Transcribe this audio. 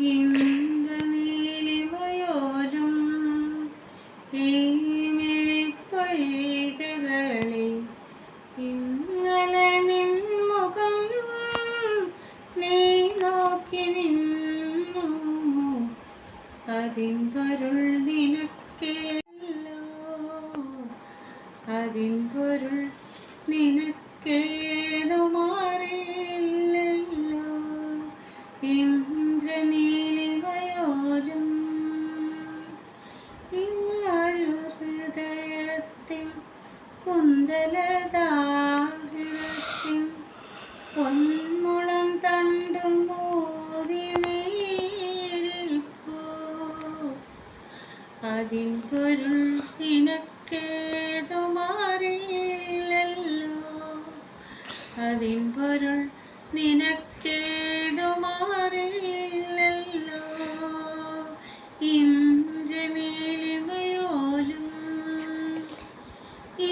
ഇന്ദ്രനീലിമയോലും ഈ ഇന്നലെ നോക്കി നിന്നു. നിനക്കേല്ലോ ഇന്ദ്രനീലിമയോലും കുന്തലതാഹൃത്തിൻ പൊന്മുളം തണ്ടും മോതി നേരിപ്പോ അതിൻ പൊരുൾ നിനക്കേതു മാറിയില്ലല്ലോ അതിൻ പൊരുൾ നിനക്കേതു മാറിയില്ലല്ലോ ഇഞ്ചനീലിമയോലും ഈ